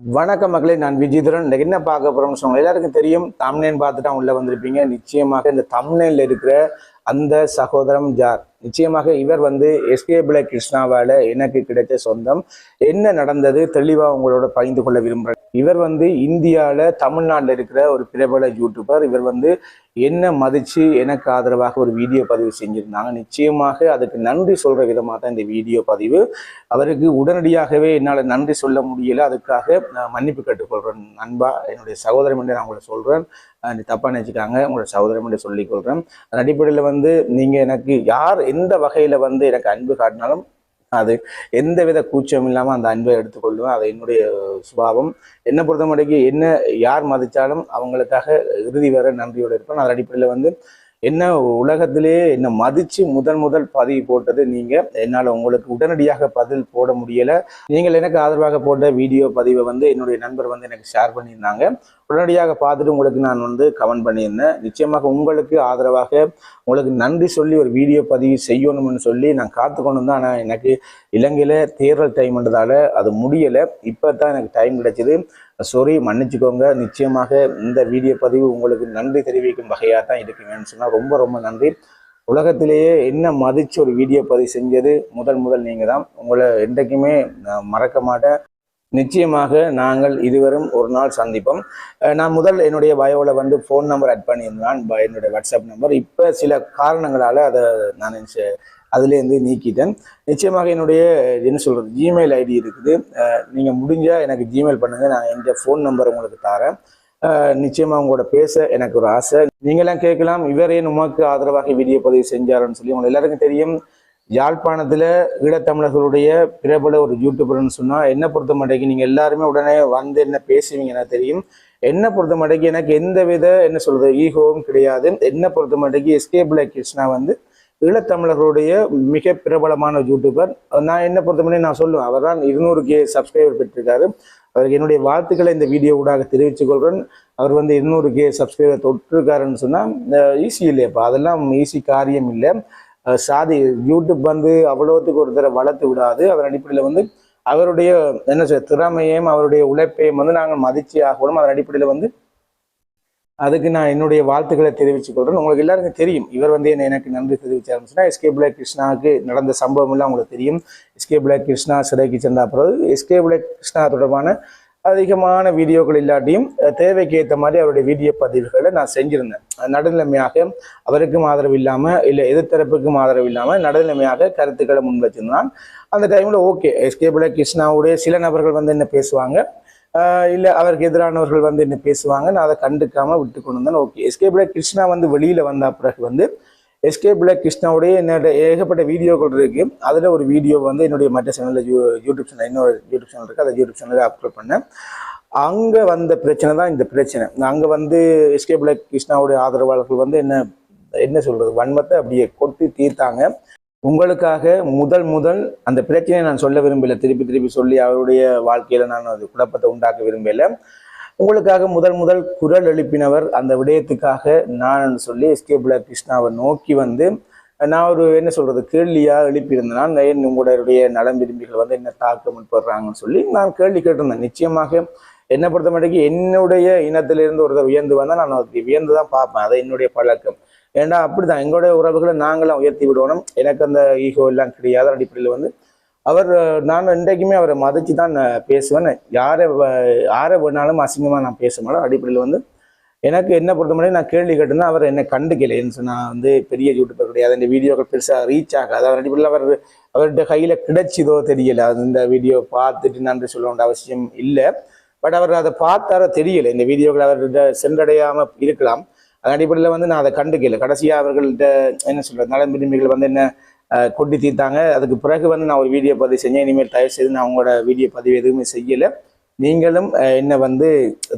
வணக்க மக்களே நான் விஜயதரன் இன்னைக்கு என்ன பார்க்க போறோம்னு சொன்னோம் எல்லாருக்கும் தெரியும் தமிழ்நேன் பார்த்துட்டா உள்ள வந்திருப்பீங்க. நிச்சயமாக இந்த தம்னேன்ல இருக்கிற அந்த சகோதரம் ஜார் நிச்சயமாக இவர் வந்து எஸ்கே பிளே கிருஷ்ணாவால எனக்கு கிடைத்த சொந்தம். என்ன நடந்தது? தெளிவா உங்களோட பகிர்ந்து கொள்ள விரும்புகிறேன் இவர் வந்து இந்தியாவில் தமிழ்நாட்டில் இருக்கிற ஒரு பிரபல யூடியூபர் இவர் வந்து என்ன மதித்து எனக்கு ஆதரவாக ஒரு வீடியோ பதிவு செஞ்சுருந்தாங்க. நிச்சயமாக அதுக்கு நன்றி சொல்கிற விதமாக தான் இந்த வீடியோ பதிவு. அவருக்கு உடனடியாகவே என்னால் நன்றி சொல்ல முடியல. அதுக்காக நான் மன்னிப்பு கேட்டுக்கொள்கிறேன் அன்பா என்னுடைய சகோதரம் என்று நான் உங்களை சொல்கிறேன் தப்பாக நினச்சிக்காங்க. உங்களோட சகோதரம் என்று சொல்லிக்கொள்கிறேன் அதன் அடிப்படையில் வந்து நீங்கள் எனக்கு யார் எந்த வகையில் வந்து எனக்கு அன்பு காட்டினாலும் அது எந்த வித கூச்சம் இல்லாமல் அந்த அன்பை எடுத்துக்கொள்வேன் அது என்னுடைய சுபாவம். என்னை பொறுத்த மட்டும் என்ன யார் மதித்தாலும் அவங்களுக்காக இறுதி வர நன்றியோடு இருப்பேன். அதன் அடிப்படையில் வந்து என்ன உலகத்திலேயே என்னை மதித்து முதல் முதல் பதிவு போட்டது நீங்கள் என்னால் உங்களுக்கு உடனடியாக பதில் போட முடியலை. நீங்கள் எனக்கு ஆதரவாக போட்ட வீடியோ பதிவை வந்து என்னுடைய நண்பர் வந்து எனக்கு ஷேர் பண்ணியிருந்தாங்க. உடனடியாக பார்த்துட்டு உங்களுக்கு நான் வந்து கமெண்ட் பண்ணியிருந்தேன். நிச்சயமாக உங்களுக்கு ஆதரவாக உங்களுக்கு நன்றி சொல்லி ஒரு வீடியோ பதிவு செய்யணும்னு சொல்லி நான் காத்து கொண்டு தான் ஆனால் எனக்கு இலங்கையில் தேர்தல் டைம்ன்றதால அது முடியலை. இப்போ தான் எனக்கு டைம் கிடைச்சிது. சாரி மன்னிச்சுக்கோங்க. நிச்சயமாக இந்த வீடியோ பதிவு உங்களுக்கு நன்றி தெரிவிக்கும் வகையாக தான் இருக்குங்கன்னு சொன்னால் ரொம்ப ரொம்ப நன்றி. உலகத்திலேயே என்ன மதிச்சு ஒரு வீடியோ பதிவு செஞ்சது? முதல் முதல் நீங்கள் தான் உங்களை என்றைக்குமே நான் மறக்க மாட்டேன். நிச்சயமாக நாங்கள் இருவரும் ஒரு நாள் சந்திப்போம். நான் முதல் என்னுடைய பயோவில் வந்து ஃபோன் நம்பர் ஆட் பண்ணியிருந்தான் என்னுடைய வாட்ஸ்அப் நம்பர் இப்போ சில காரணங்களால் அதை நான் அதுலேருந்து நீக்கிட்டேன். நிச்சயமாக என்னுடைய என்ன சொல்கிறது ஜிமெயில் ஐடி இருக்குது. நீங்கள் முடிஞ்சால் எனக்கு ஜிமெயில் பண்ணுங்கள் நான் எந்த ஃபோன் நம்பர் உங்களுக்கு தரேன். நிச்சயமாக உங்களோட பேச எனக்கு ஒரு ஆசை. நீங்களாம் கேட்கலாம் இவர் ஏன் ஆதரவாக வீடியோ பதிவு செஞ்சாருன்னு சொல்லி உங்களுக்கு எல்லாருக்கும் தெரியும். யாழ்ப்பாணத்தில் ஈழத்தமிழர்களுடைய பிரபல ஒரு யூடியூபர்னு சொன்னால் என்ன பொறுத்த மட்டைக்கு நீங்கள் எல்லாருமே உடனே வந்து என்ன பேசுவீங்க எனக்கு தெரியும். என்ன பொறுத்த மட்டைக்கு எனக்கு எந்த வித என்ன சொல்கிறது ஈகோவும் கிடையாது. என்ன பொறுத்த மட்டைக்கு எஸ்கே பிளாக் கிருஷ்ணா வந்து ஈழத்தமிழர்களுடைய மிக பிரபலமான யூடியூபர் நான் என்ன பொறுத்த மட்டும் நான் சொல்லுவேன் அவர் தான் இருநூறு கே சப்ஸ்கிரைபர் பெற்றிருக்காரு. அவருக்கு என்னுடைய வாழ்த்துக்களை இந்த வீடியோ ஊடாக தெரிவித்துக் கொள்கிறேன். அவர் வந்து இருநூறு கே சப்ஸ்கிரைபர் தொட்டிருக்காருன்னு சொன்னால் ஈஸி இல்லையப்பா. அதெல்லாம் ஈஸி காரியம் இல்லை. சாதி யூடியூப் வந்து அவ்வளோத்துக்கு ஒரு தடவை வளர்த்து விடாது. அதன் அடிப்படையில் வந்து அவருடைய என்ன சொல் திறமையும் அவருடைய உழைப்பையும் வந்து நாங்கள் மதிச்சு ஆகணும். அதன் அடிப்படையில் வந்து அதுக்கு நான் என்னுடைய வாழ்த்துக்களை தெரிவித்துக்கொள்றேன் உங்களுக்கு எல்லாருக்கும் தெரியும். இவர் வந்து என்ன எனக்கு நன்றி தெரிவிச்சாருன்னு சொன்னா எஸ்கே பிளாக் கிருஷ்ணாவுக்கு நடந்த சம்பவம் எல்லாம் உங்களுக்கு தெரியும். எஸ்கே பிளாக் கிருஷ்ணா சிறைக்கு சென்ற பிறகு எஸ்கே பிளாக் கிருஷ்ணா தொடர்பான அதிகமான வீடியோக்கள் இல்லாட்டியும் தேவைக்கு ஏற்ற மாதிரி அவருடைய வீடியோ பதிவுகளை நான் செஞ்சிருந்தேன். நடுநிலைமையாக அவருக்கும் ஆதரவு இல்லாமல் இல்லை எதிர்த்தரப்புக்கும் ஆதரவு இல்லாமல் நடுநிலைமையாக கருத்துக்களை முன் வச்சிருந்தான். அந்த டைமில் ஓகே எஸ்கே பிள்ளை கிருஷ்ணாவுடைய சில நபர்கள் வந்து என்ன பேசுவாங்க? இல்லை அவருக்கு எதிரானவர்கள் வந்து என்ன பேசுவாங்க நான் அதை கண்டுக்காமல் விட்டு கொண்டு வந்தேன் ஓகே எஸ்கே பிள்ளை கிருஷ்ணா வந்து வெளியில் வந்த பிறகு வந்து எஸ்கே பிளாக் கிருஷ்ணாவுடைய என்னோட ஏகப்பட்ட வீடியோக்கள் இருக்குது அதில் ஒரு வீடியோ வந்து என்னுடைய மற்ற யூ யூடியூப் சேனல் இன்னொரு யூடியூப் சேனல் இருக்குது அதை யூடியூப் சேனலில் அப்லோட் பண்ணேன். அங்கே வந்த பிரச்சனை தான் இந்த பிரச்சனை. அங்கே வந்து எஸ்கே பிளாக் கிருஷ்ணாவுடைய ஆதரவாளர்கள் வந்து என்ன என்ன சொல்கிறது வன்மத்தை அப்படியே கொட்டி தீர்த்தாங்க. உங்களுக்காக முதல் முதல் அந்த பிரச்சனையை நான் சொல்ல விரும்பலை. திருப்பி திருப்பி சொல்லி அவருடைய வாழ்க்கையில் நான் அது குழப்பத்தை உண்டாக்க விரும்பலை. உங்களுக்காக முதல் முதல் குரல் எழுப்பினவர் அந்த விடயத்துக்காக நான் சொல்லி எஸ்கே பிளாக் கிருஷ்ணாவை நோக்கி வந்து நான் ஒரு என்ன சொல்றது கேள்வியாக எழுப்பியிருந்தேன். ஏன் உங்களுடைய நலம் விரும்பிகள் வந்து என்ன தாக்க முற்படுறாங்கன்னு சொல்லி நான் கேள்வி கேட்டிருந்தேன். நிச்சயமாக என்னை பொறுத்த மட்டும் என்னுடைய இனத்திலிருந்து ஒருத்தர் உயர்ந்து வந்தால் நான் அதுக்கு வியந்து தான் பார்ப்பேன். அது என்னுடைய பழக்கம். ஏன்னா அப்படிதான். எங்களுடைய உறவுகளை நாங்களாம் உயர்த்தி விடணும் எனக்கு அந்த ஈகோ எல்லாம் கிடையாத. அடிப்படையில் வந்து அவர் நான் இன்றைக்குமே அவரை மதிச்சு தான் நான் பேசுவேன். யாரை யாரை வேணாலும் அசிங்கமாக நான் பேச மாட்டேன். அடிப்படையில் வந்து எனக்கு என்ன பொறுத்த நான் கேள்வி கேட்டிருந்தேன் அவர் என்னை கண்டுக்கலைன்னு சொன்னால் வந்து பெரிய யூடியூபர் கிடையாது. இந்த வீடியோக்கள் பெருசாக ரீச் ஆகாது. அவர் அடிப்படையில் அவர் அவர்கிட்ட கையில் கிடைச்சிதோ தெரியல. அது இந்த வீடியோ பார்த்துட்டு நன்றி சொல்ல வேண்டிய அவசியம் இல்லை. பட் அவர் அதை பார்த்தாரோ தெரியல. இந்த வீடியோக்கள் அவர்கிட்ட சென்றடையாமல் இருக்கலாம். அதன் அடிப்படையில் வந்து நான் அதை கண்டுக்கல. கடைசியாக அவர்கள்ட்ட என்ன சொல்கிறது நலம் விரும்பிகள் வந்து என்ன கொட்டி தீர்த்தாங்க. அதுக்கு பிறகு வந்து நான் ஒரு வீடியோ பதிவு செஞ்சேன். இனிமேல் தயவு செய்து நான் உங்களோட வீடியோ பதிவு எதுவுமே செய்யலை. நீங்களும் என்னை வந்து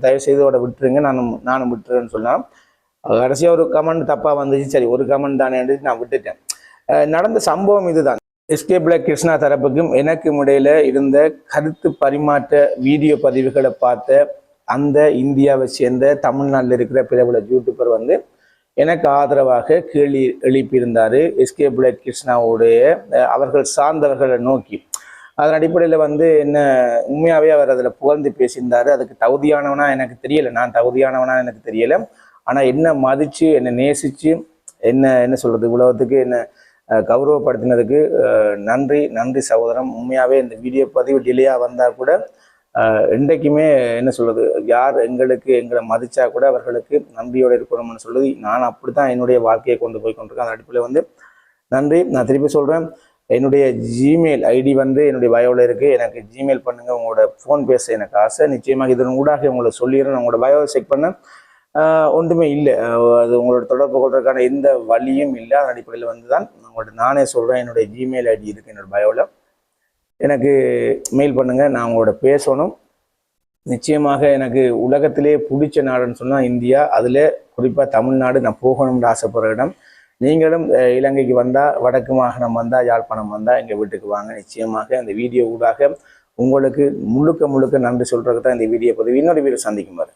தயவு செய்து அவட விட்டுருங்க. நானும் நானும் விட்டுருவேன்னு சொன்னால் கடைசியாக ஒரு கமெண்ட் தப்பாக வந்துச்சு. சரி ஒரு கமெண்ட் தானே நான் விட்டுட்டேன். நடந்த சம்பவம் இதுதான். எஸ்கே பிளாக் கிருஷ்ணா தரப்புக்கும் எனக்கும் இடையில இருந்த கருத்து பரிமாற்ற வீடியோ பதிவுகளை பார்த்த அந்த இந்தியாவை சேர்ந்த தமிழ்நாட்டில் இருக்கிற பிரபல யூடியூபர் வந்து எனக்கு ஆதரவாக கேள்வி எழுப்பியிருந்தார் எஸ்கே பிளாக் கிருஷ்ணாவுடைய அவர்கள் சார்ந்தவர்களை நோக்கி. அதன் அடிப்படையில் வந்து என்ன உண்மையாகவே அவர் அதில் புகழ்ந்து பேசியிருந்தார். அதுக்கு தகுதியானவனா எனக்கு தெரியலை. நான் தகுதியானவனா எனக்கு தெரியலை. ஆனால் என்ன மதித்து என்னை நேசித்து என்ன என்ன சொல்கிறது உலகத்துக்கு என்ன கௌரவப்படுத்தினதுக்கு நன்றி நன்றி சகோதரம். உண்மையாகவே இந்த வீடியோ பதிவு டிலேயாக வந்தால் கூட என்றைக்குமே என்ன சொல்கிறது யார் எங்களுக்கு எங்களை மதிச்சா கூட அவர்களுக்கு நன்றியோடு இருக்கணும்னு சொல்லுது நான் அப்படி தான் என்னுடைய வாழ்க்கையை கொண்டு போய் கொண்டிருக்கேன். அந்த அடிப்படையில் வந்து நன்றி. நான் திருப்பி சொல்கிறேன் என்னுடைய ஜிமெயில் ஐடி வந்து என்னுடைய பயோவில் இருக்குது எனக்கு ஜிமெயில் பண்ணுங்கள் உங்களோட ஃபோன் பேச எனக்கு ஆசை. நிச்சயமாக இதன் ஊடாக உங்களை சொல்லிடுறேன். உங்களோட பயோவை செக் பண்ண ஒன்றுமே இல்லை. அது உங்களோட தொடர்பு கொள்றதுக்கான எந்த வழியும் இல்லை. அதன் அடிப்படையில் வந்து தான் உங்கள்கிட்ட நானே சொல்கிறேன் என்னுடைய ஜிமெயில் ஐடி இருக்குது என்னோடய பயோவில் எனக்கு மெயில் பண்ணுங்கள் நான் உங்களோட பேசணும். நிச்சயமாக எனக்கு உலகத்திலே பிடிச்ச நாடுன்னு சொன்னால் இந்தியா. அதில் குறிப்பாக தமிழ்நாடு நான் போகணும்னு ஆசைப்படுற இடம். நீங்களும் இலங்கைக்கு வந்தால் வடக்கு மாகாணம் வந்தால் யாழ்ப்பாணம் வந்தால் எங்கள் வீட்டுக்கு வாங்க. நிச்சயமாக இந்த வீடியோ ஊடாக உங்களுக்கு முழுக்க முழுக்க நன்றி சொல்கிறதுக்கு தான் இந்த வீடியோ பதிவு. இன்னொரு வீடியோ சந்திக்கும் பாரு